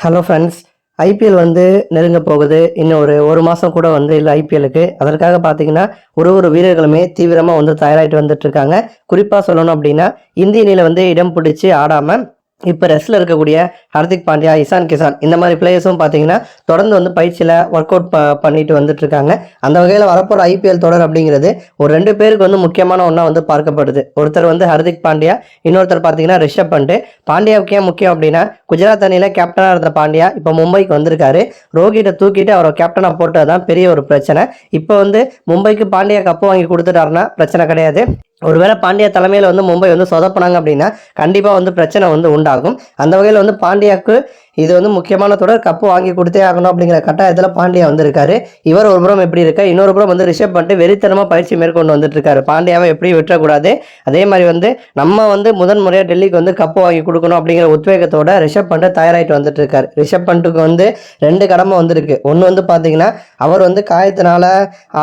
Hello friends IPL வந்து நெருங்க போகுது. இன்னும் ஒரு ஒரு மாதம் கூட வந்து இல்லை ஐபிஎலுக்கு அதற்காக பார்த்தீங்கன்னா ஒரு ஒரு வீரர்களுமே தீவிரமாக வந்து தயாராகிட்டு வந்துட்டு இருக்காங்க. குறிப்பாக சொல்லணும் அப்படின்னா இந்திய அணியில் வந்து இடம் பிடிச்சி ஆடாமல் இப்போ ரெஸ்ட்டில் இருக்கக்கூடிய ஹர்திக் பாண்டியா இசான் கிசான் இந்த மாதிரி பிளேயர்ஸும் பார்த்தீங்கன்னா தொடர்ந்து வந்து பயிற்சியில் ஒர்க் அவுட் ப பண்ணிட்டு வந்துட்டு இருக்காங்க. அந்த வகையில் வரப்போகிற ஐபிஎல் தொடர் அப்படிங்கிறது ஒரு ரெண்டு பேருக்கு வந்து முக்கியமான ஒன்றா வந்து பார்க்கப்படுது. ஒருத்தர் வந்து ஹர்திக் பாண்டியா இன்னொருத்தர் பார்த்தீங்கன்னா ரிஷப் பண்ட். பாண்டியாவுக்கு ஏன் முக்கியம் அப்படின்னா குஜராத் அணியில் கேப்டனாக இருந்த பாண்டியா இப்போ மும்பைக்கு வந்திருக்காரு. ரோஹிட்டை தூக்கிட்டு அவரை கேப்டனாக போட்டது தான் பெரிய ஒரு பிரச்சனை. இப்போ வந்து மும்பைக்கு பாண்டியா கப்பு வாங்கி கொடுத்துட்டாருன்னா பிரச்சனை கிடையாது. ஒருவேளை பாண்டியா தலைமையில் வந்து மும்பை வந்து சொதப்பினாங்க அப்படின்னா கண்டிப்பாக வந்து பிரச்சனை வந்து உண்டாகும். அந்த வகையில் வந்து பாண்டியாவுக்கு இது வந்து முக்கியமான தொடர் கப்பு வாங்கி கொடுத்தே ஆகணும் அப்படிங்கிற கட்டாயத்தில் பாண்டியா வந்திருக்காரு. இவர் ஒரு புறம் எப்படி இருக்கா இன்னொரு புறம் வந்து ரிஷப் பண்ணிட்டு வெறித்தனமாக பயிற்சி மேற்கொண்டு வந்துட்டு இருக்காரு பாண்டியாவை எப்படி விட்டுறக்கூடாது. அதே மாதிரி வந்து நம்ம வந்து முதன் முறையாக டெல்லிக்கு வந்து கப்பு வாங்கி கொடுக்கணும் அப்படிங்கிற உத்வேகத்தோட ரிஷப் பண்ணிட்டு தயாராகிட்டு வந்துட்டு இருக்காரு ரிஷப் பண்ணிட்டுக்கு வந்து ரெண்டு கடமை வந்திருக்கு. ஒன்று வந்து பார்த்தீங்கன்னா அவர் வந்து காயத்தினால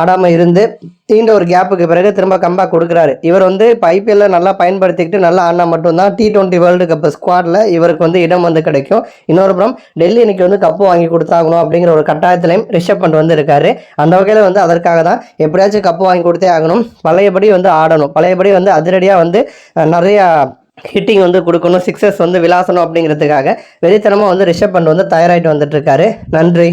ஆடாமல் இருந்து தீண்ட ஒரு கேப்புக்கு பிறகு திரும்ப கம்பேக் கொடுக்குறாரு. இவர் வந்து ஐபிஎல்ல நல்லா பயன்படுத்திக்கிட்டு நல்லா ஆடினா மட்டும்தான் டி டுவெண்ட்டி வேர்ல்டு கப் ஸ்குவாடில் இவருக்கு வந்து இடம் வந்து கிடைக்கும். இன்னொரு புறம் டெல்லி இன்னைக்கு வந்து கப்பு வாங்கி கொடுத்தாகணும் அப்படிங்கிற ஒரு கட்டாயத்திலையும் ரிஷப் பண்ட் வந்து இருக்காரு. அந்த வகையில் வந்து அதற்காக தான் எப்படியாச்சும் கப்பு வாங்கி கொடுத்தே ஆகணும். பழையபடி வந்து ஆடணும். பழையபடி வந்து அதிரடியாக வந்து நிறையா ஹிட்டிங் வந்து கொடுக்கணும். சிக்ஸஸ் வந்து விளாசணும் அப்படிங்கிறதுக்காக வெறித்தனமாக வந்து ரிஷப் பண்ட் வந்து தயாராகிட்டு வந்துட்டு இருக்காரு. நன்றி.